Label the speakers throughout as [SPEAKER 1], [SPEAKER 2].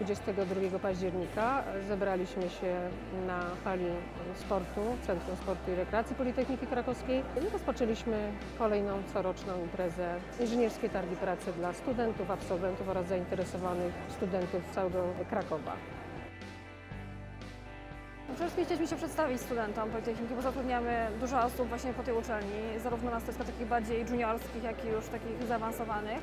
[SPEAKER 1] 22 października zebraliśmy się na hali sportu, Centrum Sportu i Rekreacji Politechniki Krakowskiej i rozpoczęliśmy kolejną coroczną imprezę Inżynierskie Targi Pracy dla studentów, absolwentów oraz zainteresowanych studentów całego Krakowa.
[SPEAKER 2] Przede wszystkim chcieliśmy się przedstawić studentom Politechniki, bo zatrudniamy dużo osób właśnie po tej uczelni, zarówno na stanowiskach takich bardziej juniorskich, jak i już takich zaawansowanych.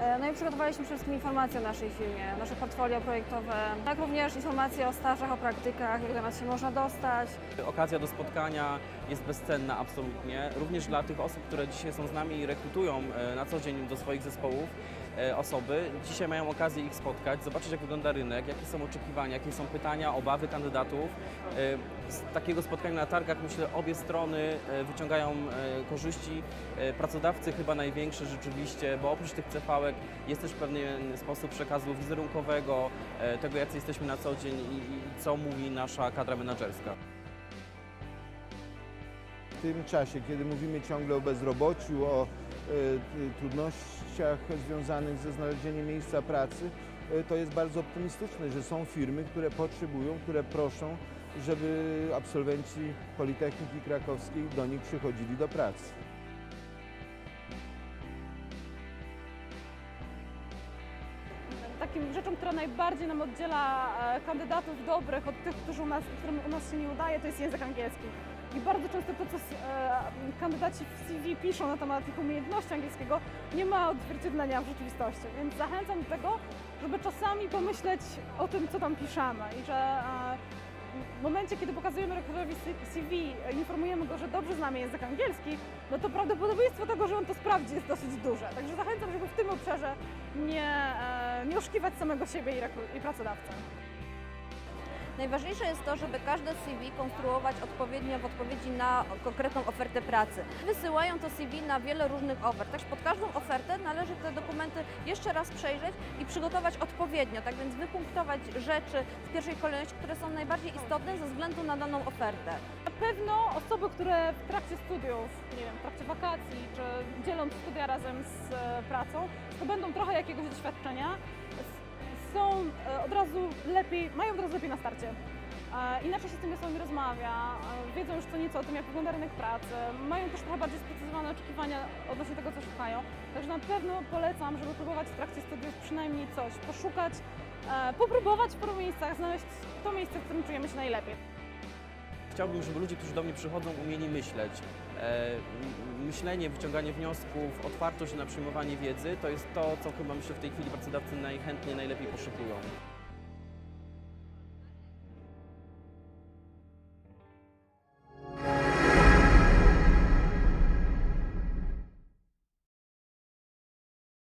[SPEAKER 2] E, No i przygotowaliśmy przede wszystkim informacje o naszej firmie, nasze portfolio projektowe, jak również informacje o stażach, o praktykach, jak do nas się można dostać.
[SPEAKER 3] Okazja do spotkania jest bezcenna absolutnie, również dla tych osób, które dzisiaj są z nami i rekrutują e, na co dzień do swoich zespołów osoby. Dzisiaj mają okazję ich spotkać, zobaczyć jak wygląda rynek, jakie są oczekiwania, jakie są pytania, obawy kandydatów. E, Z takiego spotkania na targach myślę obie strony e, wyciągają e, korzyści. E, Pracodawcy chyba największe rzeczywiście, bo oprócz tych cefałek jest też pewien sposób przekazu wizerunkowego, e, tego jacy jesteśmy na co dzień i, i co mówi nasza kadra menedżerska.
[SPEAKER 4] W tym czasie, kiedy mówimy ciągle o bezrobociu, o e, trudnościach związanych ze znalezieniem miejsca pracy, e, to jest bardzo optymistyczne, że są firmy, które potrzebują, które proszą, żeby absolwenci Politechniki Krakowskiej do nich przychodzili do pracy.
[SPEAKER 5] takim rzeczą, która najbardziej nam oddziela e, kandydatów dobrych od tych, którzy u nas, którym u nas się nie udaje, to jest język angielski. I bardzo często to, co e, kandydaci w CV piszą na temat ich umiejętności angielskiego, nie ma odzwierciedlenia w rzeczywistości. Więc zachęcam do tego, żeby czasami pomyśleć o tym, co tam piszemy i że e, w momencie, kiedy pokazujemy rekrutorowi CV, informujemy go, że dobrze znamy język angielski, no to prawdopodobieństwo tego, że on to sprawdzi jest dosyć duże. Także zachęcam, żeby w tym obszarze nie, e, nie oszukiwać samego siebie i, i pracodawcę.
[SPEAKER 6] Najważniejsze jest to, żeby każde CV konstruować odpowiednio w odpowiedzi na konkretną ofertę pracy. Wysyłają to CV na wiele różnych ofert, także pod każdą ofertę należy te dokumenty jeszcze raz przejrzeć i przygotować odpowiednio, tak więc wypunktować rzeczy w pierwszej kolejności, które są najbardziej istotne ze względu na daną ofertę.
[SPEAKER 5] Na pewno osoby, które w trakcie studiów, nie wiem, w trakcie wakacji, czy dzieląc studia razem z e, pracą, zdobędą trochę jakiegoś doświadczenia, są e, od razu lepiej, mają od razu lepiej na starcie. E, Inaczej się z tymi osobami rozmawia, e, wiedzą już co nieco o tym, jak wygląda rynek pracy, mają też trochę bardziej sprecyzowane oczekiwania odnośnie tego, co szukają. Także na pewno polecam, żeby próbować w trakcie studiów przynajmniej coś, poszukać, popróbować w paru miejscach, znaleźć to miejsce, w którym czujemy się najlepiej.
[SPEAKER 3] Chciałbym, żeby ludzie, którzy do mnie przychodzą, umieli myśleć. E, myślenie, wyciąganie wniosków, otwartość na przyjmowanie wiedzy to jest to, co chyba myślę w tej chwili pracodawcy najchętniej, najlepiej poszukują.